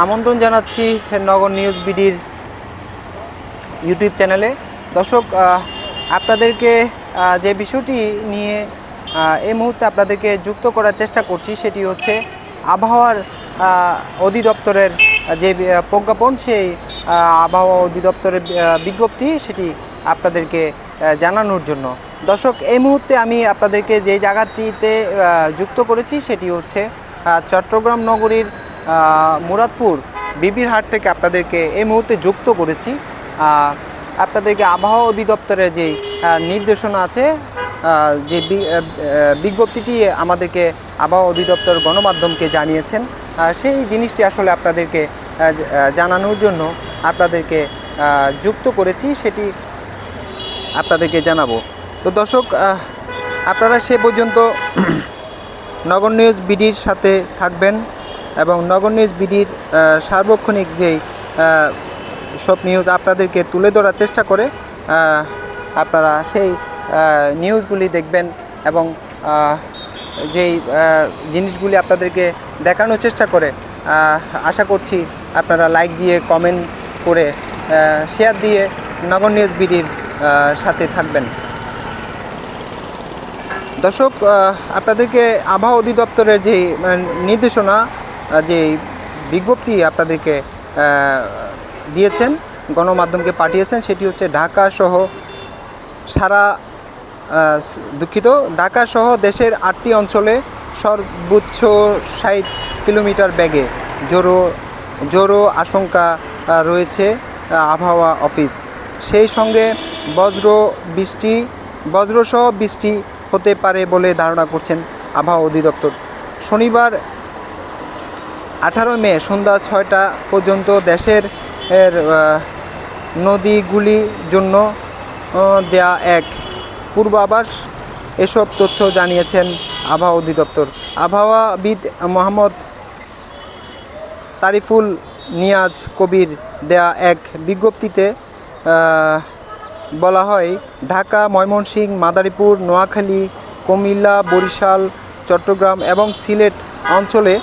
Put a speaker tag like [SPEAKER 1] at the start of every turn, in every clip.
[SPEAKER 1] আমন্ত্রণ জানাচ্ছি নগর news বিডির YouTube চ্যানেলে। দর্শক আপনাদেরকে যে বিষয়টি নিয়ে এই মুহূর্তে আপনাদেরকে যুক্ত করার চেষ্টা করছি সেটি হচ্ছে আবহাওয়ার অধিদপ্তরের যে প্রজ্ঞাপন, সেই আবহাওয়া অধিদপ্তরের বিজ্ঞপ্তি সেটি আপনাদেরকে জানানোর জন্য। দর্শক, এই মুহূর্তে আমি আপনাদেরকে যে জায়গাটিতে যুক্ত করেছি সেটি হচ্ছে চট্টগ্রাম নগরীর মুরাদপুর বিবির হাট থেকে আপনাদেরকে এই মুহূর্তে যুক্ত করেছি। আপনাদেরকে আবহাওয়া অধিদপ্তরের যে নির্দেশনা আছে যে বিজ্ঞপ্তিটি আমাদেরকে আবহাওয়া অধিদপ্তর গণমাধ্যমকে জানিয়েছেন। সেই জিনিসটি আসলে আপনাদেরকে জানানোর জন্য আপনাদেরকে যুক্ত করেছি, সেটি আপনাদেরকে জানাব। তো দর্শক আপনারা সে পর্যন্ত নগর নিউজ বিডির সাথে থাকবেন। এবং নগর নিউজ বিডির সার্বক্ষণিক যেই সব নিউজ আপনাদেরকে তুলে ধরার চেষ্টা করে আপনারা সেই নিউজগুলি দেখবেন এবং যেই জিনিসগুলি আপনাদেরকে দেখানোর চেষ্টা করে আশা করছি আপনারা লাইক দিয়ে কমেন্ট করে শেয়ার দিয়ে নগর নিউজ বিডির সাথে থাকবেন। দর্শক আপনাদেরকে আবহাওয়া অধিদপ্তরের যে নির্দেশনা যে বিজ্ঞপ্তি আপনাদেরকে দিয়েছেন, গণমাধ্যমকে পাঠিয়েছেন, সেটি হচ্ছে ঢাকা সহ সারা দুঃখিত, ঢাকা সহ দেশের আটটি অঞ্চলে সর্বোচ্চ ষাট কিলোমিটার ব্যাগে জোরো জোরো আশঙ্কা রয়েছে আবহাওয়া অফিস। সেই সঙ্গে বজ্র বৃষ্টি বজ্রসহ বৃষ্টি হতে পারে বলে ধারণা করছেন আবহাওয়া অধিদপ্তর। শনিবার আঠারো মে সন্ধ্যা ছয়টা পর্যন্ত দেশের এর, আহ, নদীগুলির জন্য দেয়া এক পূর্বাভাস। এসব তথ্য জানিয়েছেন আবহাওয়া অধিদপ্তর। আবহাওয়াবিদ মোহাম্মদ তারিফুল নিয়াজ কবির দেয়া এক বিজ্ঞপ্তিতে বলা হয় ঢাকা ময়মনসিংহ মাদারীপুর নোয়াখালী কুমিল্লা বরিশাল চট্টগ্রাম এবং সিলেট অঞ্চলে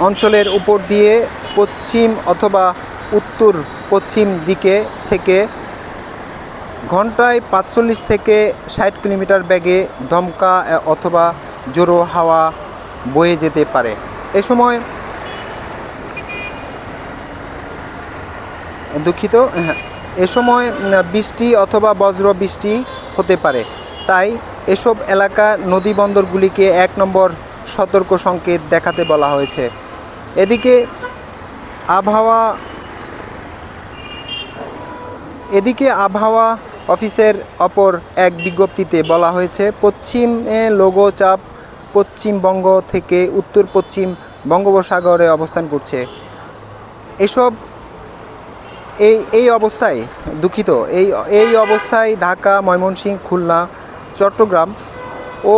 [SPEAKER 1] অঞ্চলের উপর দিয়ে পশ্চিম অথবা উত্তর পশ্চিম দিকে থেকে ঘন্টায় পাঁচচল্লিশ থেকে ষাট কিলোমিটার বেগে দমকা অথবা জোরো হাওয়া বয়ে যেতে পারে। এ সময় দুঃখিত হ্যাঁ, এ সময় বৃষ্টি অথবা বজ্র বৃষ্টি হতে পারে। তাই এসব এলাকা নদী বন্দরগুলিকে এক নম্বর সতর্ক সংকেত দেখাতে বলা হয়েছে। এদিকে আবহাওয়া এদিকে আবহাওয়া অফিসের অপর এক বিজ্ঞপ্তিতে বলা হয়েছে, পশ্চিমে লঘুচাপ পশ্চিমবঙ্গ থেকে উত্তর পশ্চিম বঙ্গোপসাগরে অবস্থান করছে। এসব এই এই অবস্থায় দুঃখিত, এই এই অবস্থায় ঢাকা, ময়মনসিংহ, খুলনা, চট্টগ্রাম ও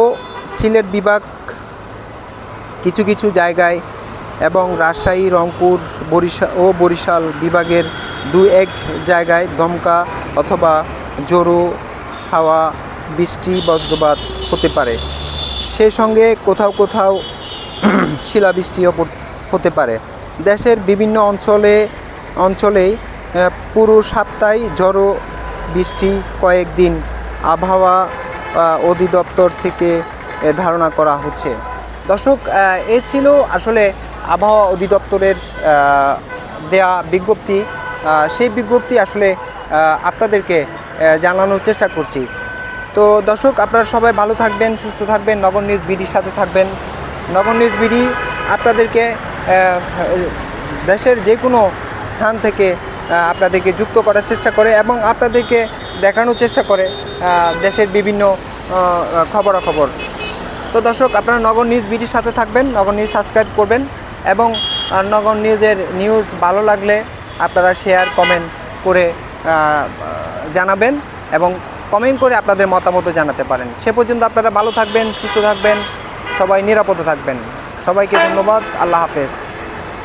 [SPEAKER 1] সিলেট বিভাগ কিছু কিছু জায়গায় এবং রাজশাহী, রংপুর বরিশাল ও বরিশাল বিভাগের দু এক জায়গায় দমকা অথবা জোরো হাওয়া বৃষ্টি বজ্রপাত হতে পারে। সেই সঙ্গে কোথাও কোথাও শিলাবৃষ্টিও হতে পারে। দেশের বিভিন্ন অঞ্চলে, অঞ্চলেই পুরো সপ্তাহে ঝড়ো বৃষ্টি কয়েকদিন আবহাওয়া অধিদপ্তর থেকে ধারণা করা হচ্ছে। দর্শক এ ছিল আসলে আবহাওয়া অধিদপ্তরের দেয়া বিজ্ঞপ্তি সেই বিজ্ঞপ্তি আসলে আপনাদেরকে জানানোর চেষ্টা করছি। তো দর্শক, আপনারা সবাই ভালো থাকবেন, সুস্থ থাকবেন। নগর নিউজ বিডির সাথে থাকবেন। নগর নিউজ বিডি আপনাদেরকে দেশের যে কোনো স্থান থেকে আপনাদেরকে যুক্ত করার চেষ্টা করে এবং আপনাদেরকে দেখানোর চেষ্টা করে দেশের বিভিন্ন খবরাখবর। তো দর্শক, আপনারা নগর নিউজ বিডির সাথে থাকবেন, নগর নিউজ সাবস্ক্রাইব করবেন। এবং নগর নিউজের নিউজ ভালো লাগলে আপনারা শেয়ার কমেন্ট করে জানাবেন এবং কমেন্ট করে আপনাদের মতামতও জানাতে পারেন। সে পর্যন্ত আপনারা ভালো থাকবেন, সুস্থ থাকবেন, সবাই নিরাপদে থাকবেন। সবাইকে ধন্যবাদ, আল্লাহ হাফেজ।